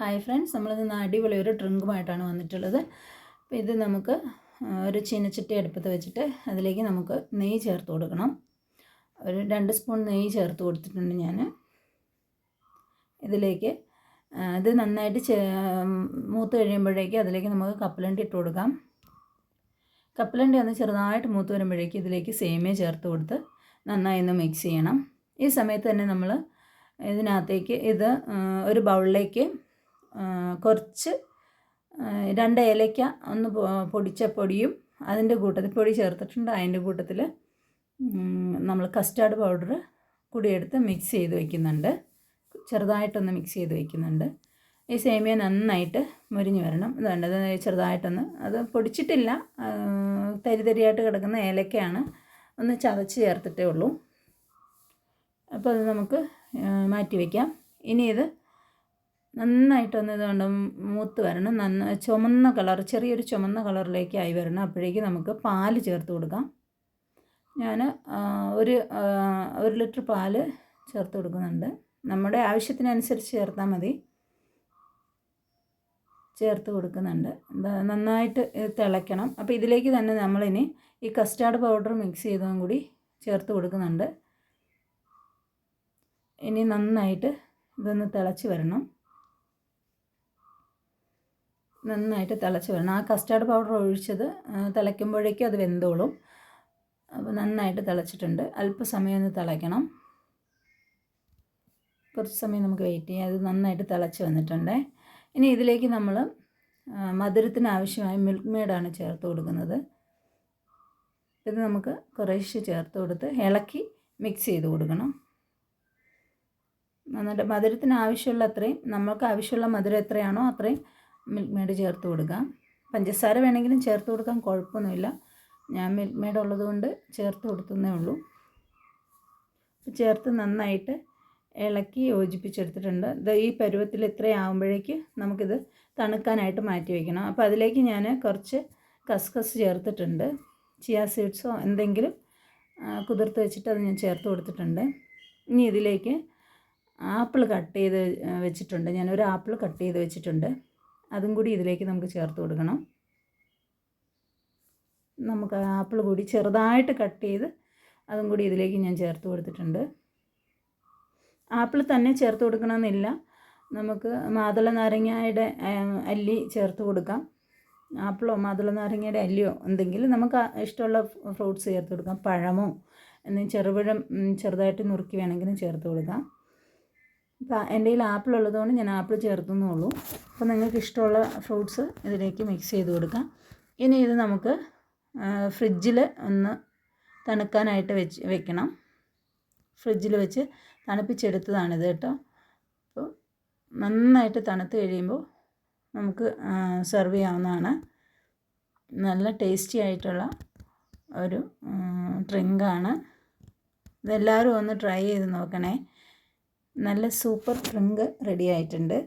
Hi friends നമ്മൾ ഇന്ന് അടിപൊളി ഒരു ഡ്രിങ്കുമായിട്ടാണ് വന്നിട്ടുള്ളത്. അപ്പോൾ ഇത് നമുക്ക് ഒരു ചീനച്ചട്ടി അടുപ്പത്ത് വെച്ചിട്ട് അതിലേക്ക് നമുക്ക് നെയ്യ് ചേർത്ത് കൊടുക്കണം. ഒരു രണ്ട് സ്പൂൺ നെയ്യ് ചേർത്ത് കൊടുത്തിട്ടുണ്ട് ഞാൻ ഇതിലേക്ക് ഇത് നന്നായിട്ട് ചേ മൂത്ത് കഴിയുമ്പോഴേക്ക് അതിലേക്ക് നമുക്ക് കപ്പലണ്ടി ഇട്ട് കൊടുക്കാം. കപ്പലണ്ടി ഒന്ന് ചെറുതായിട്ട് മൂത്ത് വരുമ്പോഴേക്ക് ഇതിലേക്ക് സേമിയ ചേർത്ത് കൊടുത്ത് നന്നായി ഒന്ന് മിക്സ് ചെയ്യണം. ഈ സമയത്ത് തന്നെ നമ്മൾ ഇതിനകത്തേക്ക് ഇത് ഒരു ബൗളിലേക്ക് കുറച്ച് രണ്ട് ഏലയ്ക്ക ഒന്ന് പൊടിച്ച പൊടിയും അതിന്റെ കൂട്ടത്തിൽ പൊടി ചേർത്തിട്ടുണ്ട്. അതിന്റെ കൂട്ടത്തിൽ നമ്മൾ കസ്റ്റാർഡ് പൗഡർ കൂടി എടുത്ത് മിക്സ് ചെയ്ത് വയ്ക്കുന്നുണ്ട് ചെറുതായിട്ടൊന്ന് മിക്സ് ചെയ്ത് വയ്ക്കുന്നുണ്ട് ഈ സേമിയ നന്നായിട്ട് മുരിഞ്ഞ് വരണം. വേണ്ടത് ചെറുതായിട്ടൊന്ന് അത് പൊടിച്ചിട്ടില്ല. തരി തരിയായിട്ട് കിടക്കുന്ന ഏലക്കയാണ് ഒന്ന് ചതച്ച് ചേർത്തിട്ടേ ഉള്ളൂ. അപ്പോൾ അത് നമുക്ക് മാറ്റി വയ്ക്കാം ഇനി ഇത് നന്നായിട്ടൊന്ന് ഇതുകൊണ്ട് മൂത്ത് വരണം. നന്ന ചുമന്ന കളർ ചെറിയൊരു ചുമന്ന കളറിലേക്ക് ആയി വരണം. അപ്പോഴേക്ക് നമുക്ക് പാൽ ചേർത്ത് കൊടുക്കാം. ഞാൻ ഒരു ഒരു ലിറ്റർ പാൽ ചേർത്ത് കൊടുക്കുന്നുണ്ട്. നമ്മുടെ ആവശ്യത്തിനനുസരിച്ച് ചേർത്താൽ മതി. ചേർത്ത് കൊടുക്കുന്നുണ്ട്. നന്നായിട്ട് തിളയ്ക്കണം. അപ്പോൾ ഇതിലേക്ക് തന്നെ നമ്മളിനി ഈ കസ്റ്റാർഡ് പൗഡർ മിക്സ് ചെയ്തതും കൂടി ചേർത്ത് കൊടുക്കുന്നുണ്ട്. ഇനി നന്നായിട്ട് ഇതൊന്ന് തിളച്ച് വരണം. നന്നായിട്ട് തിളച്ച് വരണം. ആ കസ്റ്റാർഡ് പൗഡർ ഒഴിച്ചത് തിളയ്ക്കുമ്പോഴേക്കും അത് വെന്തോളും. അപ്പോൾ നന്നായിട്ട് തിളച്ചിട്ടുണ്ട്. അല്പസമയം ഒന്ന് തിളയ്ക്കണം. കുറച്ച് സമയം നമുക്ക് വെയിറ്റ് ചെയ്യാം. അത് നന്നായിട്ട് തിളച്ച് വന്നിട്ടുണ്ട്. ഇനി ഇതിലേക്ക് നമ്മൾ മധുരത്തിന് ആവശ്യമായ മിൽക്ക് മെയ്ഡാണ് ചേർത്ത് കൊടുക്കുന്നത്. ഇത് നമുക്ക് കുറേശ്ശെ ചേർത്ത് കൊടുത്ത് ഇളക്കി മിക്സ് ചെയ്ത് കൊടുക്കണം. എന്നിട്ട് മധുരത്തിന് ആവശ്യമുള്ള അത്രയും നമ്മൾക്ക് ആവശ്യമുള്ള മധുരം എത്രയാണോ അത്രയും മിൽക്ക് മെയ്ഡ് ചേർത്ത് കൊടുക്കാം. പഞ്ചസാര വേണമെങ്കിലും ചേർത്ത് കൊടുക്കാൻ കുഴപ്പമൊന്നുമില്ല. ഞാൻ മിൽക്ക് മെയ്ഡ് ഉള്ളതുകൊണ്ട് ചേർത്ത് കൊടുത്തുന്നേ ഉള്ളൂ. ചേർത്ത് നന്നായിട്ട് ഇളക്കി യോജിപ്പിച്ചെടുത്തിട്ടുണ്ട്. ഈ പരുവത്തിൽ ഇത്രയാകുമ്പോഴേക്ക് നമുക്കിത് തണുക്കാനായിട്ട് മാറ്റി വയ്ക്കണം. അപ്പോൾ അതിലേക്ക് ഞാൻ കുറച്ച് കസ്കസ് ചേർത്തിട്ടുണ്ട്. ചിയ സീഡ്സോ എന്തെങ്കിലും കുതിർത്ത് വെച്ചിട്ട് അത് ഞാൻ ചേർത്ത് കൊടുത്തിട്ടുണ്ട്. ഇനി ഇതിലേക്ക് ആപ്പിൾ കട്ട് ചെയ്ത് വെച്ചിട്ടുണ്ട്. ഞാനൊരു ആപ്പിൾ കട്ട് ചെയ്ത് വെച്ചിട്ടുണ്ട്. അതും കൂടി ഇതിലേക്ക് നമുക്ക് ചേർത്ത് കൊടുക്കണം. നമുക്ക് ആപ്പിൾ കൂടി ചെറുതായിട്ട് കട്ട് ചെയ്ത് അതും കൂടി ഇതിലേക്ക് ഞാൻ ചേർത്ത് കൊടുത്തിട്ടുണ്ട്. ആപ്പിൾ തന്നെ ചേർത്ത് കൊടുക്കണമെന്നില്ല. നമുക്ക് മാതള നാരങ്ങയുടെ അല്ലി ചേർത്ത് കൊടുക്കാം. ആപ്പിളോ മാതള നാരങ്ങയുടെ അല്ലിയോ എന്തെങ്കിലും നമുക്ക് ഇഷ്ടമുള്ള ഫ്രൂട്ട്സ് ചേർത്ത് കൊടുക്കാം. പഴമോ എന്തെങ്കിലും ചെറുപഴം ചെറുതായിട്ട് നുറുക്കി വേണമെങ്കിലും ചേർത്ത് കൊടുക്കാം. എന്റെ കയ്യിൽ ആപ്പിൾ ഉള്ളതുകൊണ്ട് ഞാൻ ആപ്പിൾ ചേർത്തുന്നേ ഉള്ളൂ അപ്പോൾ നിങ്ങൾക്ക് ഇഷ്ടമുള്ള ഫ്രൂട്ട്സ് ഇതിലേക്ക് മിക്സ് ചെയ്ത് കൊടുക്കാം. ഇനി ഇത് നമുക്ക് ഫ്രിഡ്ജിൽ ഒന്ന് തണുക്കാനായിട്ട് വെച്ച് വെക്കണം. ഫ്രിഡ്ജിൽ വെച്ച് തണുപ്പിച്ചെടുത്തതാണിത് കേട്ടോ. അപ്പോൾ നന്നായിട്ട് തണുത്ത് കഴിയുമ്പോൾ നമുക്ക് സെർവ് ചെയ്യാവുന്നതാണ്. നല്ല ടേസ്റ്റി ആയിട്ടുള്ള ഒരു ഡ്രിങ്കാണ് ഇതെല്ലാവരും ഒന്ന് ട്രൈ ചെയ്ത് നോക്കണേ. നല്ല സൂപ്പർ ഫ്രിങ്ക് റെഡി ആയിട്ടുണ്ട്.